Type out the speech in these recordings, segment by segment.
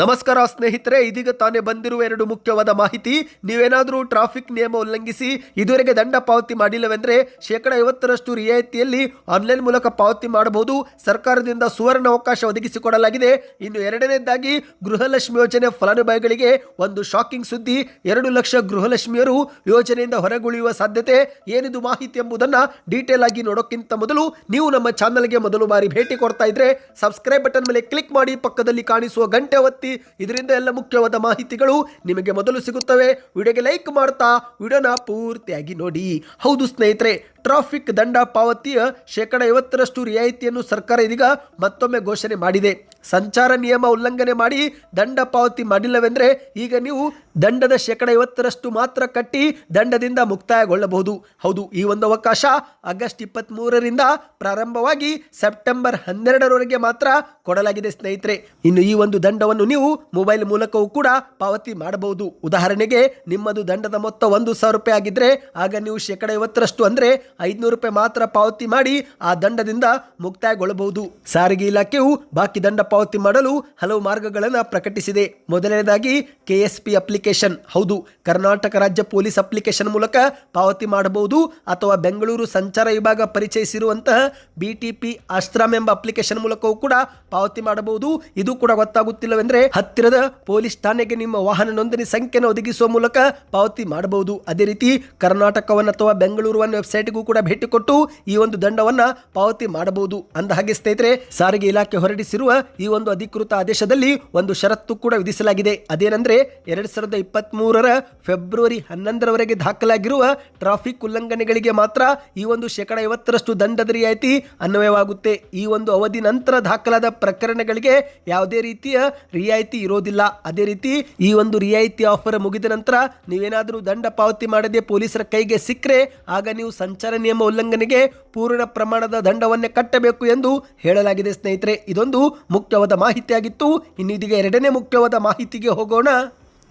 ನಮಸ್ಕಾರ ಸ್ನೇಹಿತರೆ, ಇದೀಗ ತಾನೇ ಬಂದಿರುವ ಎರಡು ಮುಖ್ಯವಾದ ಮಾಹಿತಿ. ನೀವೇನಾದರೂ ಟ್ರಾಫಿಕ್ ನಿಯಮ ಉಲ್ಲಂಘಿಸಿ ಇದುವರೆಗೆ ದಂಡ ಪಾವತಿ ಮಾಡಿಲ್ಲವೆಂದರೆ ಶೇಕಡ ಐವತ್ತರಷ್ಟು ರಿಯಾಯಿತಿಯಲ್ಲಿ ಆನ್ಲೈನ್ ಮೂಲಕ ಪಾವತಿ ಮಾಡಬಹುದು. ಸರ್ಕಾರದಿಂದ ಸುವರ್ಣ ಅವಕಾಶ ಒದಗಿಸಿಕೊಡಲಾಗಿದೆ. ಇನ್ನು ಎರಡನೇದಾಗಿ, ಗೃಹಲಕ್ಷ್ಮಿ ಯೋಜನೆ ಫಲಾನುಭವಿಗಳಿಗೆ ಒಂದು ಶಾಕಿಂಗ್ ಸುದ್ದಿ. ಎರಡು ಲಕ್ಷ ಗೃಹಲಕ್ಷ್ಮಿಯರು ಯೋಜನೆಯಿಂದ ಹೊರಗುಳಿಯುವ ಸಾಧ್ಯತೆ ಏನಿದು ಮಾಹಿತಿ ಎಂಬುದನ್ನು ಡೀಟೇಲ್ ಆಗಿ ನೋಡೋಕ್ಕಿಂತ ಮೊದಲು ನೀವು ನಮ್ಮ ಚಾನಲ್ಗೆ ಮೊದಲು ಬಾರಿ ಭೇಟಿ ಕೊಡ್ತಾ ಇದ್ರೆ, ಸಬ್ಸ್ಕ್ರೈಬ್ ಬಟನ್ ಮೇಲೆ ಕ್ಲಿಕ್ ಮಾಡಿ ಪಕ್ಕದಲ್ಲಿ ಕಾಣಿಸುವ ಗಂಟೆ ಒತ್ತಿ ಇದರಿಂದ ಎಲ್ಲ ಮುಖ್ಯವಾದ ಮಾಹಿತಿಗಳು ನಿಮಗೆ ಮೊದಲು ಸಿಗುತ್ತವೆ. ವಿಡಿಯೋಗೆ ಲೈಕ್ ಮಾಡ್ತಾ, ವಿಡಿಯೋನ ಪೂರ್ತಿಯಾಗಿ ನೋಡಿ. ಹೌದು ಸ್ನೇಹಿತರೆ ಟ್ರಾಫಿಕ್ ದಂಡ ಪಾವತಿಯ ಶೇಕಡ ಐವತ್ತರಷ್ಟು ರಿಯಾಯಿತಿಯನ್ನು ಸರ್ಕಾರ ಇದೀಗ ಮತ್ತೊಮ್ಮೆ ಘೋಷಣೆ ಮಾಡಿದೆ. ಸಂಚಾರ ನಿಯಮ ಉಲ್ಲಂಘನೆ ಮಾಡಿ ದಂಡ ಪಾವತಿ ಮಾಡಿಲ್ಲವೆಂದರೆ ಈಗ ನೀವು ದಂಡದ ಶೇಕಡ ಐವತ್ತರಷ್ಟು ಮಾತ್ರ ಕಟ್ಟಿ ದಂಡದಿಂದ ಮುಕ್ತಾಯಗೊಳ್ಳಬಹುದು. ಹೌದು, ಈ ಒಂದು ಅವಕಾಶ ಆಗಸ್ಟ್ ಇಪ್ಪತ್ತ್ ಮೂರರಿಂದ ಪ್ರಾರಂಭವಾಗಿ ಸೆಪ್ಟೆಂಬರ್ ಹನ್ನೆರಡರವರೆಗೆ ಮಾತ್ರ ಕೊಡಲಾಗಿದೆ ಸ್ನೇಹಿತರೆ. ಇನ್ನು ಈ ಒಂದು ದಂಡವನ್ನು ನೀವು ಮೊಬೈಲ್ ಮೂಲಕವೂ ಕೂಡ ಪಾವತಿ ಮಾಡಬಹುದು. ಉದಾಹರಣೆಗೆ, ನಿಮ್ಮದು ದಂಡದ ಮೊತ್ತ ಒಂದು ಸಾವಿರ ರೂಪಾಯಿ ಆಗಿದ್ದರೆ ಆಗ ನೀವು ಶೇಕಡ ಐವತ್ತರಷ್ಟು ಅಂದ್ರೆ ಐದುನೂರು ರೂಪಾಯಿ ಮಾತ್ರ ಪಾವತಿ ಮಾಡಿ ಆ ದಂಡದಿಂದ ಮುಕ್ತಾಯಗೊಳ್ಳಬಹುದು. ಸಾರಿಗೆ ಇಲಾಖೆಯು ಬಾಕಿ ದಂಡ ಪಾವತಿ ಮಾಡಲು ಹಲವು ಮಾರ್ಗಗಳನ್ನು ಪ್ರಕಟಿಸಿದೆ. ಮೊದಲನೇದಾಗಿ ಕೆಎಸ್ಪಿ ಅಪ್ಲಿಕೇಶನ್. ಹೌದು, ಕರ್ನಾಟಕ ರಾಜ್ಯ ಪೊಲೀಸ್ ಅಪ್ಲಿಕೇಶನ್ ಮೂಲಕ ಪಾವತಿ ಮಾಡಬಹುದು ಅಥವಾ ಬೆಂಗಳೂರು ಸಂಚಾರ ವಿಭಾಗ ಪರಿಚಯಿಸಿರುವಂತಹ ಬಿಟಿಪಿ ಆಶ್ರಮ್ ಎಂಬ ಅಪ್ಲಿಕೇಶನ್ ಮೂಲಕವೂ ಕೂಡ ಪಾವತಿ ಮಾಡಬಹುದು. ಇದು ಕೂಡ ಗೊತ್ತಾಗುತ್ತಿಲ್ಲವೆಂದರೆ ಹತ್ತಿರದ ಪೊಲೀಸ್ ಠಾಣೆಗೆ ನಿಮ್ಮ ವಾಹನ ನೋಂದಣಿ ಸಂಖ್ಯೆಯನ್ನು ಒದಗಿಸುವ ಮೂಲಕ ಪಾವತಿ ಮಾಡಬಹುದು. ಅದೇ ರೀತಿ ಕರ್ನಾಟಕವನ್ನು ಅಥವಾ ಬೆಂಗಳೂರು ವೆಬ್ಸೈಟ್ಗೂ ಕೂಡ ಭೇಟಿ ಕೊಟ್ಟು ಈ ಒಂದು ದಂಡವನ್ನ ಪಾವತಿ ಮಾಡಬಹುದು ಅಂದ ಹಾಗೆ ಸ್ನೇಹಿತರೆ, ಸಾರಿಗೆ ಇಲಾಖೆ ಹೊರಡಿಸಿರುವ ಈ ಒಂದು ಅಧಿಕೃತ ಆದೇಶದಲ್ಲಿ ಒಂದು ಷರತ್ತು ಕೂಡ ವಿಧಿಸಲಾಗಿದೆ. ಅದೇನಂದ್ರೆ, ಎರಡ್ ಸಾವಿರದ ಇಪ್ಪತ್ತ್ ಮೂರರ ಫೆಬ್ರವರಿ ಹನ್ನೊಂದರವರೆಗೆ ದಾಖಲಾಗಿರುವ ಟ್ರಾಫಿಕ್ ಉಲ್ಲಂಘನೆಗಳಿಗೆ ಮಾತ್ರ ಈ ಒಂದು ಶೇಕಡ ಐವತ್ತರಷ್ಟು ದಂಡದ ರಿಯಾಯಿತಿ ಅನ್ವಯವಾಗುತ್ತೆ. ಈ ಒಂದು ಅವಧಿ ನಂತರ ದಾಖಲಾದ ಪ್ರಕರಣಗಳಿಗೆ ಯಾವುದೇ ರೀತಿಯ ರಿಯಾಯಿತಿ ಇರೋದಿಲ್ಲ. ಅದೇ ರೀತಿ, ಈ ಒಂದು ರಿಯಾಯಿತಿ ಆಫರ್ ಮುಗಿದ ನಂತರ ನೀವೇನಾದರೂ ದಂಡ ಪಾವತಿ ಮಾಡದೆ ಪೊಲೀಸರ ಕೈಗೆ ಸಿಕ್ಕರೆ ಆಗ ನೀವು ಸಂಚಾರ ನಿಯಮ ಉಲ್ಲಂಘನೆಗೆ ಪೂರ್ಣ ಪ್ರಮಾಣದ ದಂಡವನ್ನೇ ಕಟ್ಟಬೇಕು ಎಂದು ಹೇಳಲಾಗಿದೆ ಸ್ನೇಹಿತರೆ. ಇದೊಂದು ಮುಖ್ಯವಾದ ಮಾಹಿತಿಯಾಗಿತ್ತು. ಇನ್ನಿದೀಗ ಎರಡನೇ ಮುಖ್ಯವಾದ ಮಾಹಿತಿಗೆ ಹೋಗೋಣ.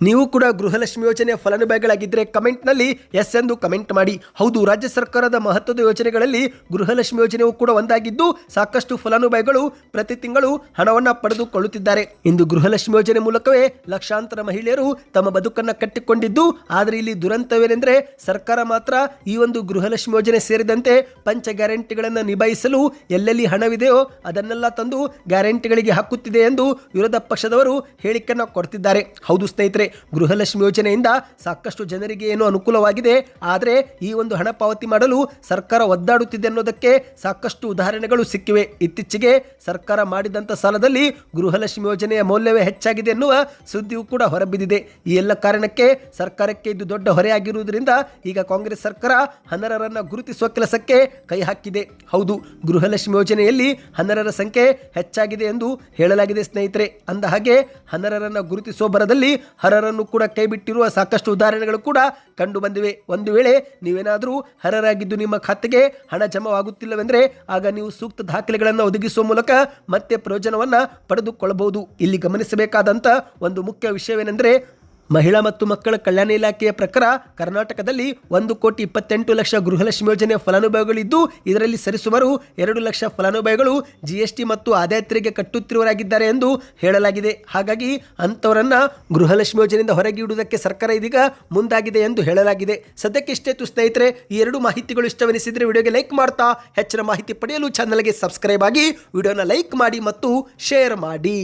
ನೀವು ಕೂಡ ಗೃಹಲಕ್ಷ್ಮಿ ಯೋಜನೆಯ ಫಲಾನುಭವಿಗಳಾಗಿದ್ದರೆ ಕಮೆಂಟ್ನಲ್ಲಿ ಎಸ್ ಎಂದು ಕಮೆಂಟ್ ಮಾಡಿ. ಹೌದು, ರಾಜ್ಯ ಸರ್ಕಾರದ ಮಹತ್ವದ ಯೋಜನೆಗಳಲ್ಲಿ ಗೃಹಲಕ್ಷ್ಮಿ ಯೋಜನೆಯೂ ಕೂಡ ಒಂದಾಗಿದ್ದು ಸಾಕಷ್ಟು ಫಲಾನುಭವಿಗಳು ಪ್ರತಿ ತಿಂಗಳು ಹಣವನ್ನು ಪಡೆದುಕೊಳ್ಳುತ್ತಿದ್ದಾರೆ. ಇಂದು ಗೃಹಲಕ್ಷ್ಮಿ ಯೋಜನೆ ಮೂಲಕವೇ ಲಕ್ಷಾಂತರ ಮಹಿಳೆಯರು ತಮ್ಮ ಬದುಕನ್ನು ಕಟ್ಟಿಕೊಂಡಿದ್ದು, ಆದರೆ ಇಲ್ಲಿ ದುರಂತವೇನೆಂದರೆ ಸರ್ಕಾರ ಮಾತ್ರ ಈ ಒಂದು ಗೃಹಲಕ್ಷ್ಮಿ ಯೋಜನೆ ಸೇರಿದಂತೆ ಪಂಚ ಗ್ಯಾರಂಟಿಗಳನ್ನು ನಿಭಾಯಿಸಲು ಎಲ್ಲೆಲ್ಲಿ ಹಣವಿದೆಯೋ ಅದನ್ನೆಲ್ಲ ತಂದು ಗ್ಯಾರಂಟಿಗಳಿಗೆ ಹಾಕುತ್ತಿದೆ ಎಂದು ವಿರೋಧ ಪಕ್ಷದವರು ಹೇಳಿಕೆಯನ್ನು ಕೊಡ್ತಿದ್ದಾರೆ. ಹೌದು ಸ್ನೇಹಿತರೆ ಗೃಹಲಕ್ಷ್ಮಿ ಯೋಜನೆಯಿಂದ ಸಾಕಷ್ಟು ಜನರಿಗೆ ಏನು ಅನುಕೂಲವಾಗಿದೆ. ಆದರೆ ಈ ಒಂದು ಹಣ ಪಾವತಿ ಮಾಡಲು ಸರ್ಕಾರ ಒದ್ದಾಡುತ್ತಿದೆ ಅನ್ನೋದಕ್ಕೆ ಸಾಕಷ್ಟು ಉದಾಹರಣೆಗಳು ಸಿಕ್ಕಿವೆ. ಇತ್ತೀಚೆಗೆ ಸರ್ಕಾರ ಮಾಡಿದಂಥ ಸಾಲದಲ್ಲಿ ಗೃಹಲಕ್ಷ್ಮಿ ಯೋಜನೆಯ ಮೌಲ್ಯವೇ ಹೆಚ್ಚಾಗಿದೆ ಎನ್ನುವ ಸುದ್ದಿಯೂ ಕೂಡ ಹೊರಬಿದ್ದಿದೆ. ಈ ಎಲ್ಲ ಕಾರಣಕ್ಕೆ ಸರ್ಕಾರಕ್ಕೆ ಇದು ದೊಡ್ಡ ಹೊರೆಯಾಗಿರುವುದರಿಂದ ಈಗ ಕಾಂಗ್ರೆಸ್ ಸರ್ಕಾರ ಹನರರನ್ನು ಗುರುತಿಸುವ ಕೆಲಸಕ್ಕೆ ಕೈ ಹಾಕಿದೆ. ಹೌದು, ಗೃಹಲಕ್ಷ್ಮಿ ಯೋಜನೆಯಲ್ಲಿ ಹನ್ನರರ ಸಂಖ್ಯೆ ಹೆಚ್ಚಾಗಿದೆ ಎಂದು ಹೇಳಲಾಗಿದೆ ಸ್ನೇಹಿತರೆ. ಅಂದ ಹಾಗೆ ಹನರರನ್ನು ಗುರುತಿಸುವ ಬರದಲ್ಲಿ ಹರರನ್ನು ಕೂಡ ಕೈಬಿಟ್ಟಿರುವ ಸಾಕಷ್ಟು ಉದಾಹರಣೆಗಳು ಕೂಡ ಕಂಡು ಬಂದಿವೆ. ಒಂದು ವೇಳೆ ನೀವೇನಾದರೂ ಹರರಾಗಿದ್ದು ನಿಮ್ಮ ಖಾತೆಗೆ ಹಣ ಜಮವಾಗುತ್ತಿಲ್ಲವೆಂದರೆ ಆಗ ನೀವು ಸೂಕ್ತ ದಾಖಲೆಗಳನ್ನು ಒದಗಿಸುವ ಮೂಲಕ ಮತ್ತೆ ಪ್ರಯೋಜನವನ್ನು ಪಡೆದುಕೊಳ್ಳಬಹುದು. ಇಲ್ಲಿ ಗಮನಿಸಬೇಕಾದಂಥ ಒಂದು ಮುಖ್ಯ ವಿಷಯವೇನೆಂದರೆ ಮಹಿಳಾ ಮತ್ತು ಮಕ್ಕಳ ಕಲ್ಯಾಣ ಇಲಾಖೆಯ ಪ್ರಕಾರ ಕರ್ನಾಟಕದಲ್ಲಿ ಒಂದು ಕೋಟಿ ಇಪ್ಪತ್ತೆಂಟು ಲಕ್ಷ ಗೃಹಲಕ್ಷ್ಮಿ ಯೋಜನೆಯ ಫಲಾನುಭವಿಗಳಿದ್ದು, ಇದರಲ್ಲಿ ಸರಿಸುಮಾರು ಎರಡು ಲಕ್ಷ ಫಲಾನುಭವಿಗಳು ಜಿಎಸ್ಟಿ ಮತ್ತು ಆದಾಯ ತೆರಿಗೆ ಕಟ್ಟುತ್ತಿರುವರಾಗಿದ್ದಾರೆ ಎಂದು ಹೇಳಲಾಗಿದೆ. ಹಾಗಾಗಿ ಅಂಥವರನ್ನ ಗೃಹಲಕ್ಷ್ಮಿ ಯೋಜನೆಯಿಂದ ಹೊರಗೆ ಇಡುವುದಕ್ಕೆ ಸರ್ಕಾರ ಇದೀಗ ಮುಂದಾಗಿದೆ ಎಂದು ಹೇಳಲಾಗಿದೆ. ಸದ್ಯಕ್ಕೆ ಇಷ್ಟೇತು ಸ್ನೇಹಿತರೆ, ಈ ಎರಡು ಮಾಹಿತಿಗಳು ಇಷ್ಟವೆನಿಸಿದರೆ ವಿಡಿಯೋಗೆ ಲೈಕ್ ಮಾಡ್ತಾ, ಹೆಚ್ಚಿನ ಮಾಹಿತಿ ಪಡೆಯಲು ಚಾನಲ್ಗೆ ಸಬ್ಸ್ಕ್ರೈಬ್ ಆಗಿ ವಿಡಿಯೋನ ಲೈಕ್ ಮಾಡಿ ಮತ್ತು ಶೇರ್ ಮಾಡಿ.